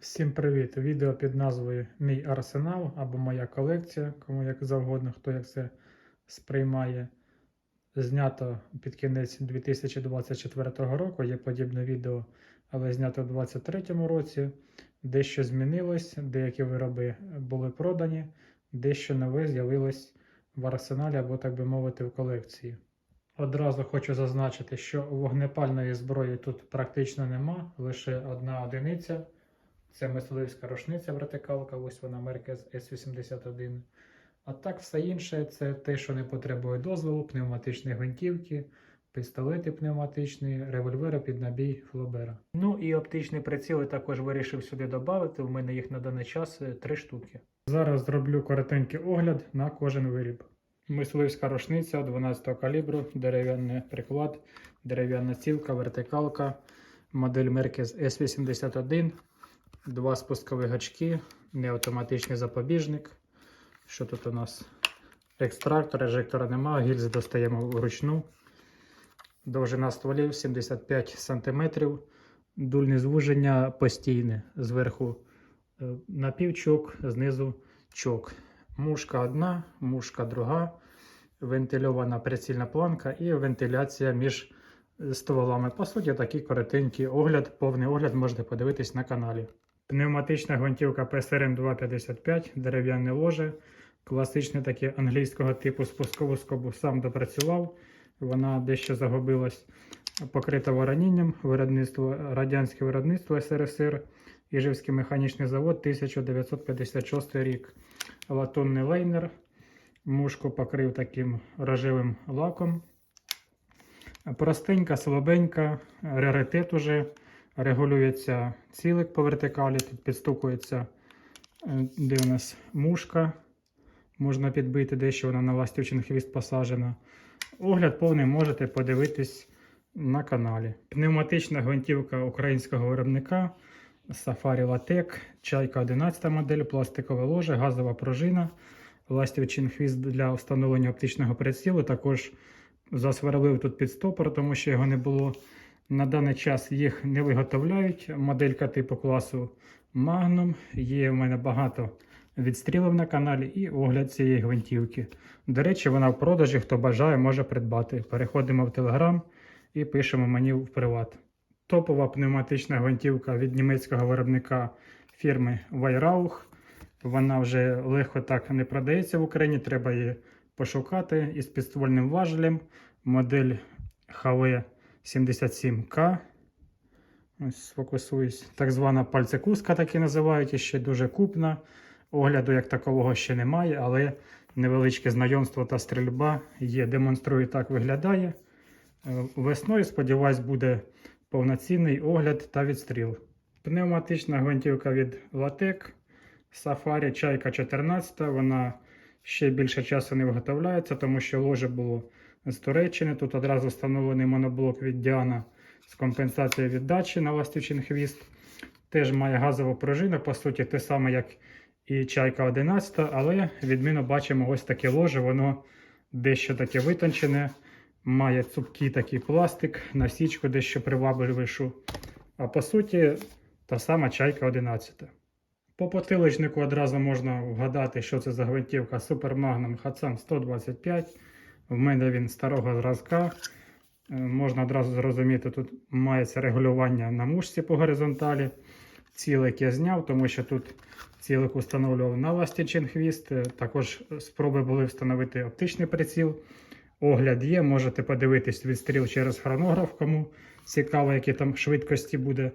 Всім привіт! Відео під назвою Мій арсенал або Моя колекція, кому як завгодно, хто як це сприймає. Знято під кінець 2024 року. Є подібне відео, але знято у 2023 році. Дещо змінилось, деякі вироби були продані, дещо нове з'явилось в арсеналі або, так би мовити, в колекції. Одразу хочу зазначити, що вогнепальної зброї тут практично нема, лише одна одиниця. Це мисливська рушниця вертикалка, ось вона Merkez S81. А так, все інше це те, що не потребує дозволу, пневматичні гвинтівки, пістолети пневматичні, револьвери під набій флобера. Ну і оптичні приціли також вирішив сюди додати. У мене їх на даний час е, три штуки. Зараз зроблю коротенький огляд на кожен виріб. Мисливська рушниця 12 калібру, дерев'яний приклад, дерев'яна цівка, вертикалка, модель Merkez S81. Два спускові гачки, неавтоматичний запобіжник. Що тут у нас? Екстрактор, ежектора немає, гільзи достаємо вручну. Довжина стволів 75 см. Дульне звуження постійне. Зверху е, напівчок, знизу чок. Мушка одна, мушка друга, вентильована прицільна планка і вентиляція між стволами. По суті, такий коротенький огляд, повний огляд можете подивитись на каналі. Пневматична гвинтівка PSRM 255, дерев'яне ложе. Класичне таке англійського типу спускову скобу сам допрацював. Вона дещо загубилась, покрита воронінням. Виробництво радянське виробництво СРСР, Іжевський механічний завод 1956 рік. Латунний лейнер. Мушку покрив таким рожевим лаком. Простенька, слабенька, раритет уже. Регулюється цілик по вертикалі, тут підстукується, е, де у нас мушка. Можна підбити дещо вона на ластівчин хвіст посаджена. Огляд повний можете подивитись на каналі. Пневматична гвинтівка українського виробника Safari Latec, чайка 11 модель, пластикове ложе, газова пружина, ластівчин хвіст для встановлення оптичного прицілу. Також засверлив тут підстопор, тому що його не було. На даний час їх не виготовляють. Моделька типу класу Magnum. Є в мене багато відстрілів на каналі і огляд цієї гвинтівки. До речі, вона в продажі, хто бажає, може придбати. Переходимо в Telegram і пишемо мені в приват. Топова пневматична гвинтівка від німецького виробника фірми Weihrauch. Вона вже легко так не продається в Україні. Треба її пошукати із підствольним важелем. Модель HW 77К. Ось сфокусуюсь. Так звана пальцекуска, так і називають, і ще дуже купна. Огляду як такового ще немає, але невеличке знайомство та стрільба є. Демонструю, так виглядає. Е, Весною, сподіваюсь, буде повноцінний огляд та відстріл. Пневматична гвинтівка від Latec Safari Чайка 14. Вона ще більше часу не виготовляється, тому що ложе було з Туреччини. Тут одразу встановлений моноблок від Діана з компенсацією віддачі на ластівчин хвіст. Теж має газову пружину, по суті, те саме, як і чайка 11, але відмінно бачимо ось таке ложе, воно дещо таке витончене, має цупкий такий пластик, насічку дещо привабливішу. А по суті, та сама чайка 11. По потиличнику одразу можна вгадати, що це за гвинтівка Super Magnum Hatsan 125. В мене він старого зразка. Е, Можна одразу зрозуміти, тут мається регулювання на мушці по горизонталі. Цілик я зняв, тому що тут цілик установлював на ластічин хвіст. Е, Також спроби були встановити оптичний приціл. Огляд є, можете подивитись відстріл через хронограф, кому цікаво, які там швидкості буде.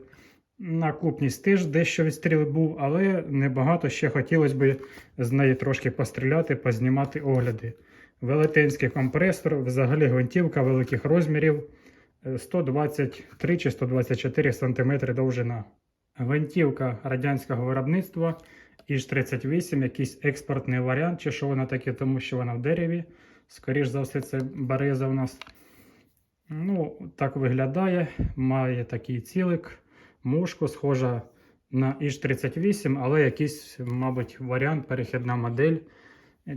На купність теж дещо відстріл був, але небагато ще хотілося б з неї трошки постріляти, познімати огляди. Велетенський компресор, взагалі гвинтівка великих розмірів е, 123 чи 124 см довжина. Гвинтівка радянського виробництва Іж-38, якийсь експортний варіант, чи що вона таке, тому що вона в дереві. Скоріш за все, це береза у нас. Ну, так виглядає. Має такий цілик, мушку, схожа на Іж-38, але якийсь, мабуть, варіант, перехідна модель.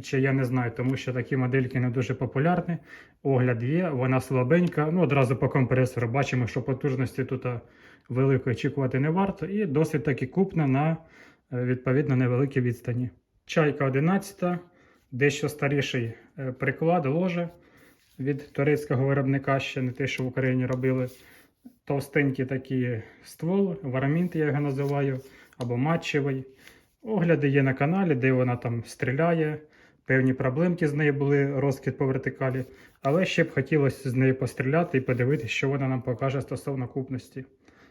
Чи я не знаю, тому що такі модельки не дуже популярні. Огляд є, вона слабенька. Ну, одразу по компресору бачимо, що потужності тут великої очікувати не варто, і досить таки купна на е, відповідно невеликій відстані. Чайка 11, дещо старіший е, приклад, ложе від турецького виробника, ще не те, що в Україні робили. Товстенький такий ствол, варамінт я його називаю, або матчевий. Огляди є на каналі, де вона там стріляє. Певні проблемки з нею були, розкид по вертикалі. Але ще б хотілося з нею постріляти і подивитися, що вона нам покаже стосовно купності.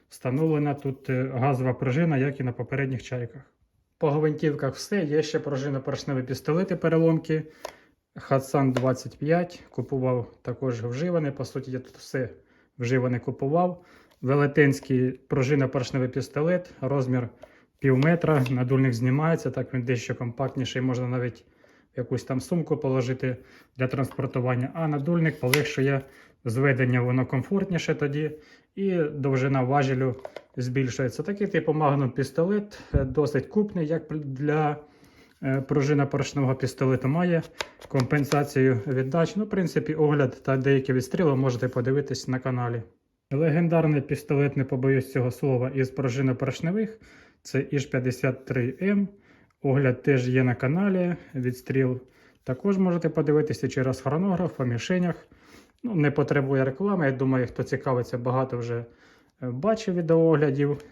Встановлена тут е, газова пружина, як і на попередніх чайках. По гвинтівках все, є ще пружина поршневі пістолети переломки. Хатсан 25. Купував також вживане. По суті, я тут все вживане купував. Велетенський пружина поршневий пістолет, розмір пів метра. Надульник знімається, так він дещо компактніший, можна навіть якусь там сумку положити для транспортування. А надульник полегшує зведення, воно комфортніше тоді. І довжина важелю збільшується. Такий типу магнум пістолет, е, досить купний, як для е, пружина поршневого пістолету має компенсацію віддач. Ну, в принципі, огляд та деякі відстріли можете подивитись на каналі. Легендарний пістолет, не побоюсь цього слова, із пружинопоршневих це Іж-53М. Огляд теж є на каналі. Відстріл також можете подивитися через хронограф по мішенях. Ну, не потребує реклами. Я думаю, хто цікавиться, багато вже е, бачив відеооглядів.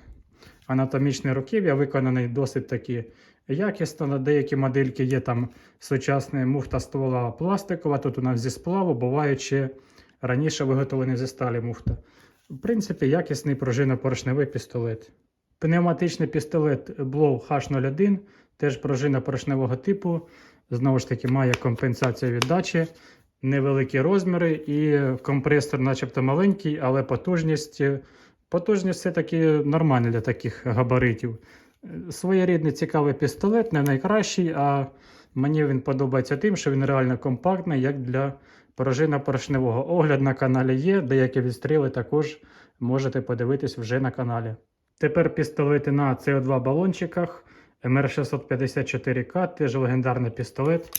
Анатомічний руків'я виконаний досить таки якісно. На деякі модельки є там сучасна муфта ствола пластикова. Тут у нас зі сплаву, буваючи раніше виготовлений зі сталі муфта. В принципі, якісний пружинопоршневий пістолет. Пневматичний пістолет Blow H01, теж пружина поршневого типу. Знову ж таки, має компенсацію віддачі, невеликі розміри і компресор, начебто маленький, але потужність. Потужність все-таки нормальна для таких габаритів. Своєрідний цікавий пістолет, не найкращий, а мені він подобається тим, що він реально компактний, як для пружина поршневого. Огляд на каналі є, деякі відстріли також можете подивитись вже на каналі. Тепер пістолети на CO2 балончиках. МР654К, теж легендарний пістолет,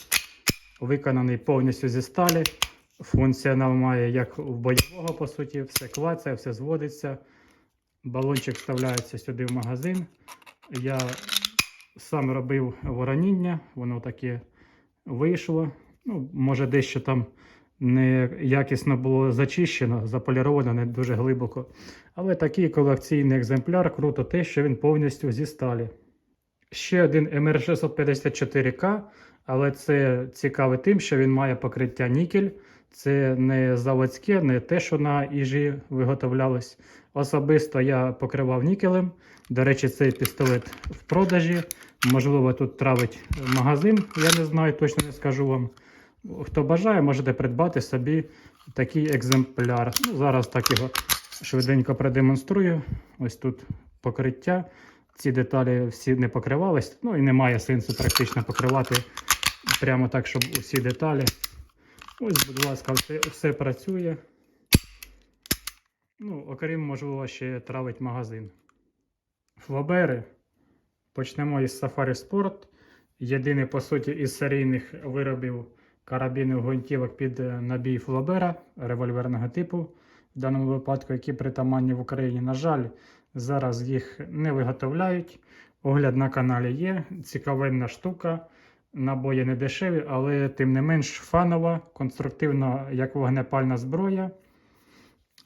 виконаний повністю зі сталі. Функціонал має як в бойового, по суті, все клацає, все зводиться. Балончик вставляється сюди в магазин. Я сам робив вороніння, воно таке вийшло. Ну, Може, дещо там не якісно було зачищено, заполіровано не дуже глибоко. Але такий колекційний екземпляр круто те, що він повністю зі сталі. Ще один МР654К, але це цікаве тим, що він має покриття нікель. Це не заводське, не те, що на іжі виготовлялось. Особисто я покривав нікелем. До речі, цей пістолет в продажі. Можливо, тут травить магазин, я не знаю, точно не скажу вам. Хто бажає, можете придбати собі такий екземпляр. Ну, Зараз так його швиденько продемонструю. Ось тут покриття. Ці деталі всі не покривались. Ну і немає сенсу практично покривати прямо так, щоб усі деталі. Ось, будь ласка, все, все працює. Ну, окрім, можливо, ще травить магазин. Флобери. Почнемо із Safari Sport. Єдиний, по суті, із серійних виробів карабінів гвинтівок під е, набій Флобера револьверного типу, в даному випадку, які притаманні в Україні. На жаль, зараз їх не виготовляють. Огляд на каналі є. Цікавенна штука. Набої не дешеві, але тим не менш фанова, конструктивна, як вогнепальна зброя.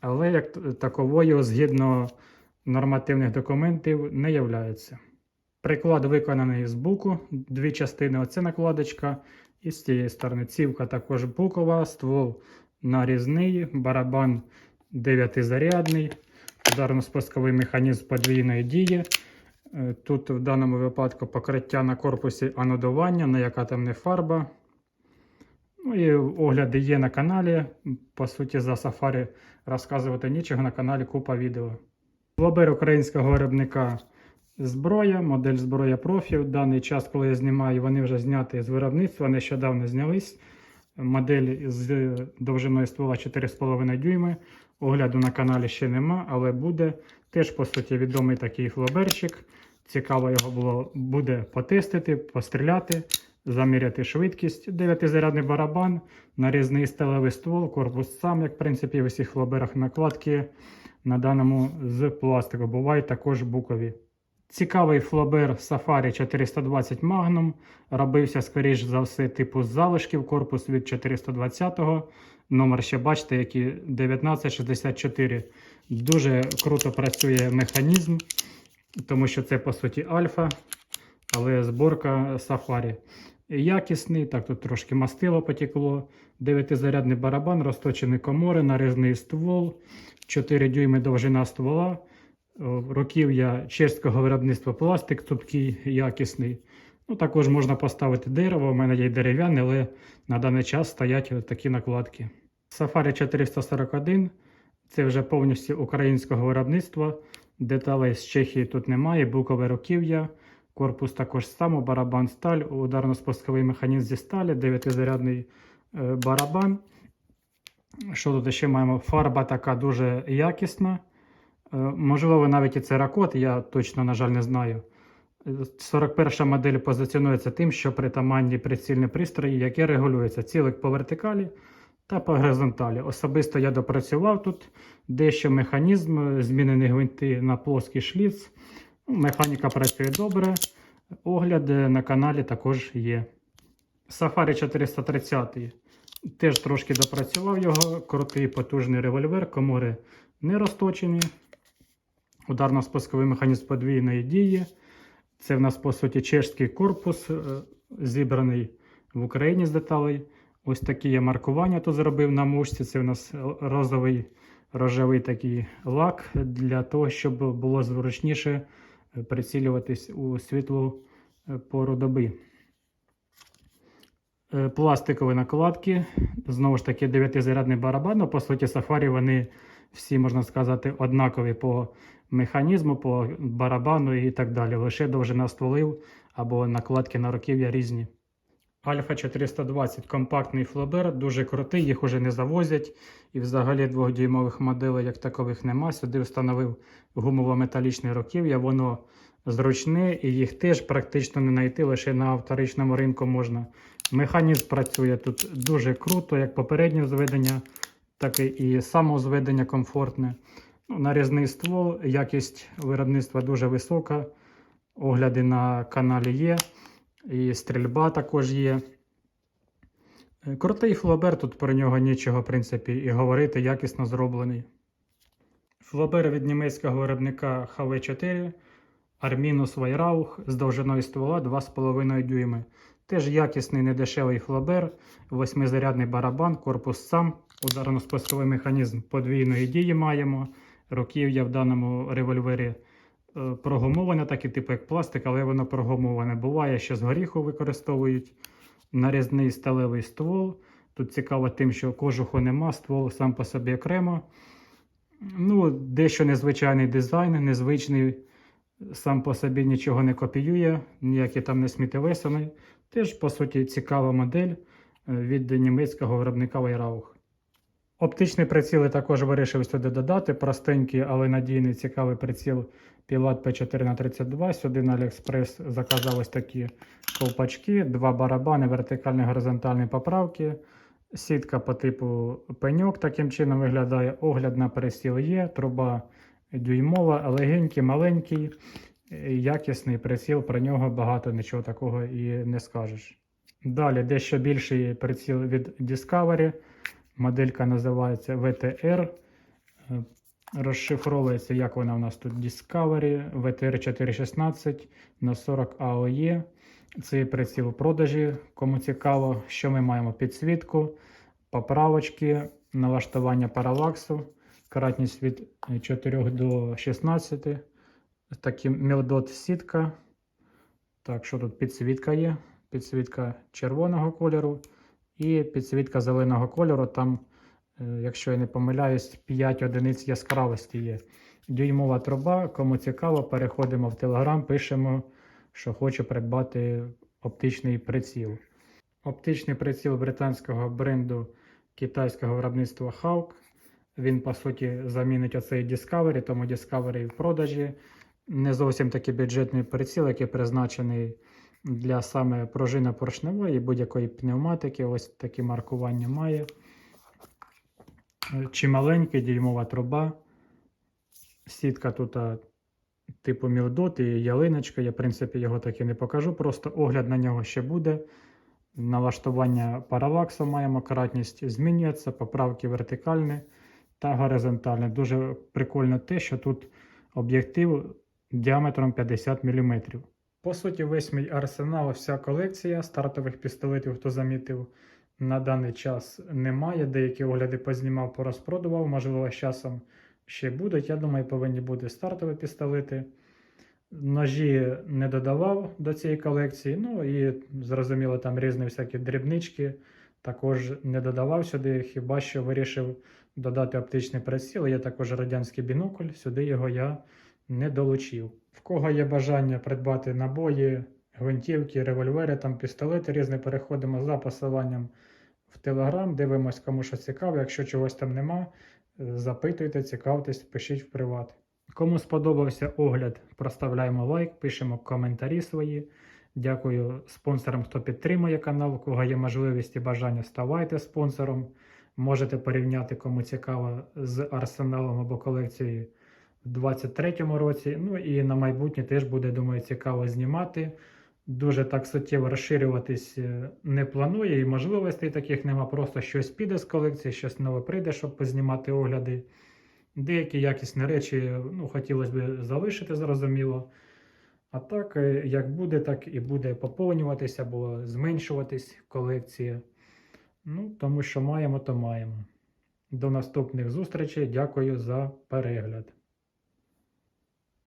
Але як таковою, згідно нормативних документів, не являється. Приклад виконаний з буку, дві частини оце накладочка. І з цієї сторони цівка також букова, ствол нарізний, барабан 9-зарядний, ударно-спусковий механізм подвійної дії. Е, Тут в даному випадку покриття на корпусі анодування, на яка там не фарба. Ну і огляди є на каналі. По суті, за Safari розказувати нічого на каналі купа відео. Лобер українського виробника зброя, модель зброя профі. В даний час, коли я знімаю, вони вже зняті з виробництва, нещодавно знялись. Модель з довжиною ствола 4,5 дюйми. Огляду на каналі ще нема, але буде. Теж, по суті, відомий такий флоберчик. Цікаво його було буде потестити, постріляти. заміряти швидкість. 9-зарядний барабан, нарізний сталевий ствол, корпус сам, як в принципі в усіх флоберах накладки на даному з пластику. Бувають також букові. Цікавий флобер Safari 420 Magnum. Робився, скоріш за все, типу з залишків, корпус від 420-го. Номер ще бачите, який 1964. Дуже круто працює механізм, тому що це по суті альфа, але зборка Safari. Якісний, так тут трошки мастило потекло. 9-зарядний барабан, розточені комори, нарізний ствол, 4 дюйми довжина ствола. О, Років'я чеського виробництва пластик, цупкий, якісний. Ну, також можна поставити дерево. У мене є дерев'яне, але на даний час стоять такі накладки. Safari 441 це вже повністю українського виробництва. Деталей з Чехії тут немає, букове руків'я. Корпус також само, барабан сталь, ударно-спусковий механізм зі сталі, 9-зарядний е, барабан. Що тут ще маємо? Фарба така дуже якісна. Е, Можливо, навіть і це ракот, я точно, на жаль, не знаю. Е, 41 модель позиціонується тим, що притаманні прицільні пристрої, які регулюються цілик по вертикалі та по горизонталі. Особисто я допрацював тут дещо механізм, змінені гвинти на плоский шліц. Ну, Механіка працює добре. Огляд е, на каналі також є. Safari 430 теж трошки допрацював його. Крутий потужний револьвер, комори не розточені. Ударно-спусковий механізм подвійної дії. Це в нас, по суті, чешський корпус, е, зібраний в Україні з деталей. Ось такі я маркування тут зробив на мушці. Це в нас розовий рожевий такий лак для того, щоб було зручніше е, прицілюватись у світлу е, пору доби. Пластикові накладки. Знову ж таки, 9-зарядний барабан. Ну, по суті, сафарі вони всі, можна сказати, однакові по механізму, по барабану і так далі. Лише довжина стволів або накладки на руків'я різні. Альфа 420 компактний флобер, дуже крутий, їх уже не завозять. І взагалі двохдюймових моделей як такових нема. Сюди встановив гумово-металічне руків'я, воно зручне і їх теж практично не знайти, лише на вторичному ринку можна. Механізм працює тут дуже круто, як попереднє зведення, так і самозведення комфортне. Ну, нарізний ствол, якість виробництва дуже висока. Огляди на каналі є. І стрільба також є. Е, Крутий флобер, тут про нього нічого, в принципі, і говорити, якісно зроблений. Флобер від німецького виробника HV4 Arminus Weihrauch з довжиною ствола 2,5 дюйми. Теж якісний недешевий флобер, восьмизарядний барабан, корпус сам, ударно-спусковий механізм подвійної дії маємо. Руків'я в даному револьвері е, прогумоване, так і типу як пластик, але воно прогумоване. Буває, що з горіху використовують нарізний сталевий ствол. Тут цікаво тим, що кожуху нема, ствол сам по собі окремо. Ну, Дещо незвичайний дизайн, незвичний, сам по собі нічого не копіює, ніякі там не сміттєвесини. Теж, по суті, цікава модель е, від німецького виробника Weihrauch. Оптичний приціл я також вирішив сюди додати. Простенький, але надійний цікавий приціл Pilat P4 х 32 Сюди на AliExpress заказав ось такі ковпачки, два барабани, вертикальні горизонтальні поправки. Сітка по типу пеньок таким чином виглядає. Огляд на пересіл є, труба дюймова, легенький, маленький, якісний приціл. Про нього багато нічого такого і не скажеш. Далі дещо більший приціл від Discovery. Моделька називається VTR. Е, Розшифровується, як вона у нас тут Discovery VTR 416 на 40 AOE. Це приціл у продажі. Кому цікаво, що ми маємо підсвітку, поправочки, налаштування паралаксу, кратність від 4 до 16. Такий мілдот сітка. Так, що тут підсвітка є? Підсвітка червоного кольору і підсвітка зеленого кольору. Там, е, якщо я не помиляюсь, 5 одиниць яскравості є. Дюймова труба. Кому цікаво, переходимо в Telegram, пишемо, що хочу придбати оптичний приціл. Оптичний приціл британського бренду китайського виробництва Hawk. Він, по суті, замінить оцей Discovery, тому Discovery в продажі. Не зовсім такий бюджетний приціл, який призначений для саме пружини поршневої будь-якої пневматики. Ось такі маркування має. Чималенький дюймова труба. Сітка тут типу мілдот і ялиночка. Я, в принципі, його так і не покажу. Просто огляд на нього ще буде. Налаштування паралаксу маємо, кратність змінюється, поправки вертикальні та горизонтальні. Дуже прикольно те, що тут об'єктив діаметром 50 мм. По суті, весь мій арсенал, вся колекція стартових пістолетів, хто замітив, на даний час немає. Деякі огляди познімав, порозпродував. Можливо, з часом ще будуть. Я думаю, повинні бути стартові пістолети. Ножі не додавав до цієї колекції. Ну і зрозуміло, там різні всякі дрібнички. Також не додавав сюди, хіба що вирішив додати оптичний приціл. Є також радянський бінокль, сюди його я не долучив. В кого є бажання придбати набої, гвинтівки, револьвери, там пістолети різні, переходимо за посиланням в Телеграм, дивимось, кому що цікаво. Якщо чогось там нема, запитуйте, цікавтесь, пишіть в приват. Кому сподобався огляд, проставляємо лайк, пишемо коментарі свої. Дякую спонсорам, хто підтримує канал. У кого є можливість і бажання, ставайте спонсором. Можете порівняти, кому цікаво, з арсеналом або колекцією в 2023 році. Ну і на майбутнє теж буде, думаю, цікаво знімати. Дуже так суттєво розширюватись е, не планую, і можливостей таких нема. Просто щось піде з колекції, щось нове прийде, щоб познімати огляди. Деякі якісні речі ну, хотілося б залишити, зрозуміло. А так, е, як буде, так і буде поповнюватися або зменшуватись колекція. Ну, тому що маємо, то маємо. До наступних зустрічей. Дякую за перегляд.